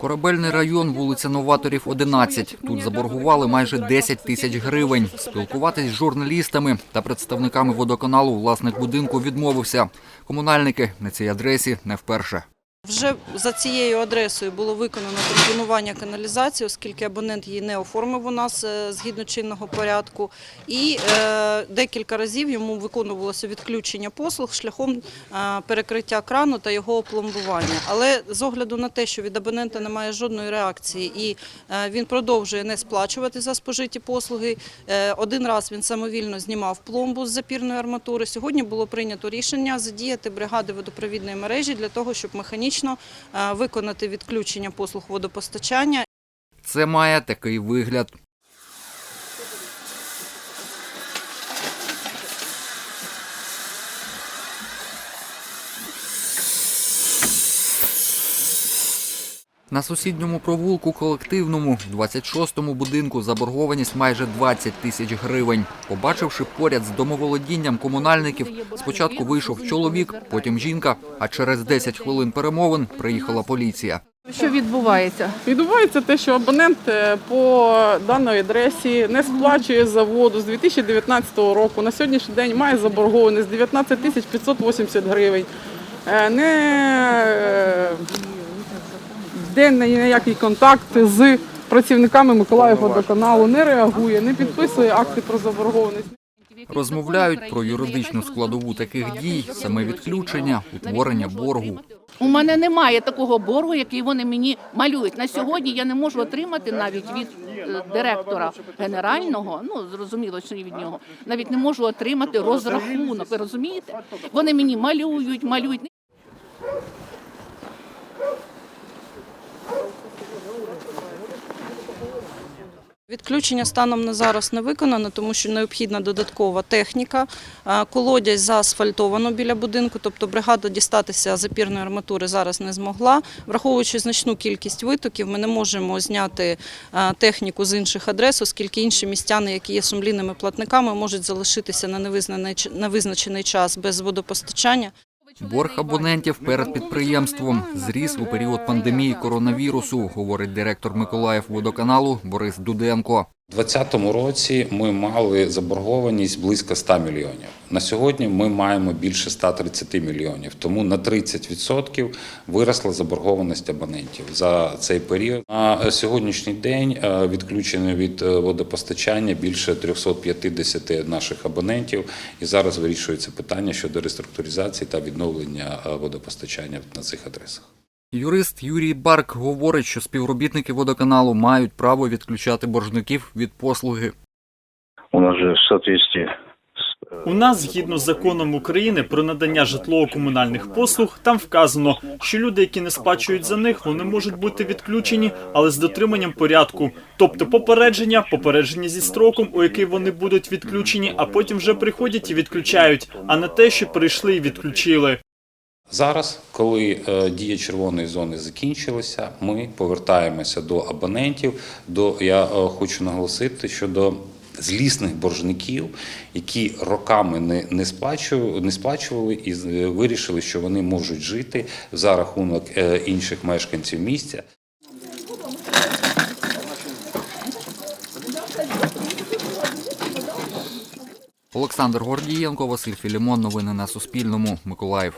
Корабельний район, вулиця Новаторів, 11. Тут заборгували майже 10 тисяч гривень. Спілкуватись з журналістами та представниками водоканалу власник будинку відмовився. Комунальники на цій адресі не вперше. Вже за цією адресою було виконано комбінування каналізації, оскільки абонент її не оформив у нас е, згідно чинного порядку. І е, декілька разів йому виконувалося відключення послуг шляхом е, перекриття крану та його опломбування. Але з огляду на те, що від абонента немає жодної реакції і він продовжує не сплачувати за спожиті послуги. Один раз він самовільно знімав пломбу з запірної арматури. Сьогодні було прийнято рішення задіяти бригади водопровідної мережі для того, щоб механічно е, виконати відключення послуг водопостачання Це має такий вигляд. На сусідньому провулку колективному в 26-му будинку заборгованість майже 20 тисяч гривень. Побачивши поряд з домоволодінням комунальників, спочатку вийшов чоловік, потім жінка, а через 10 хвилин перемовин приїхала поліція. Що відбувається? Відбувається те, що абонент е, по даній адресі не сплачує за воду з 2019 року. На сьогоднішній день має заборгованість 19 тисяч 580 гривень. Е, Не е, на ніякий контакт з працівниками Миколаївводоканалу, не реагує, не підписує акти про заборгованість. Розмовляють про юридичну складову таких дій, саме відключення, утворення боргу. У мене немає такого боргу, який вони мені малюють. На сьогодні я не можу отримати навіть від е, директора генерального, ну зрозуміло, що і від нього, навіть не можу отримати розрахунок. Ви розумієте? Вони мені малюють, малюють. Відключення станом на зараз не виконано, тому що необхідна додаткова техніка. Колодязь заасфальтовано біля будинку, тобто бригада дістатися запірної арматури зараз не змогла. Враховуючи значну кількість витоків, ми не можемо зняти техніку з інших адрес, оскільки інші містяни, які є сумлінними платниками, можуть залишитися на невизнаний ч- на визначений час без водопостачання. Борг абонентів перед підприємством зріс у період пандемії коронавірусу, говорить директор Миколаїв водоканалу Борис Дуденко. У 2020 році ми мали заборгованість близько 100 мільйонів. На сьогодні ми маємо більше 130 мільйонів, тому на 30% виросла заборгованість абонентів за цей період. На сьогоднішній день е, відключено від е, водопостачання більше 350 наших абонентів, і зараз вирішується питання щодо реструктуризації та відновлення е, водопостачання на цих адресах. Юрист Юрій Барк говорить, що співробітники водоканалу мають право відключати боржників від послуги. У нас же в соответствии э, У нас, згідно з законом України про надання житлово-комунальних послуг, там вказано, що люди, які не сплачують за них, вони можуть бути відключені, але з дотриманням порядку, тобто попередження, попередження зі строком, у який вони будуть відключені, а потім вже приходять і відключають, а не те, що прийшли і відключили. Зараз, коли е, дія червоної зони закінчилася, ми повертаємося до абонентів. До я е, хочу наголосити, що до злісних боржників, які роками не, не, сплачували, не сплачували і е, вирішили, що вони можуть жити за рахунок інших мешканців місця. Олександр Гордієнко, Василь Філімон. Новини на Суспільному. Миколаїв.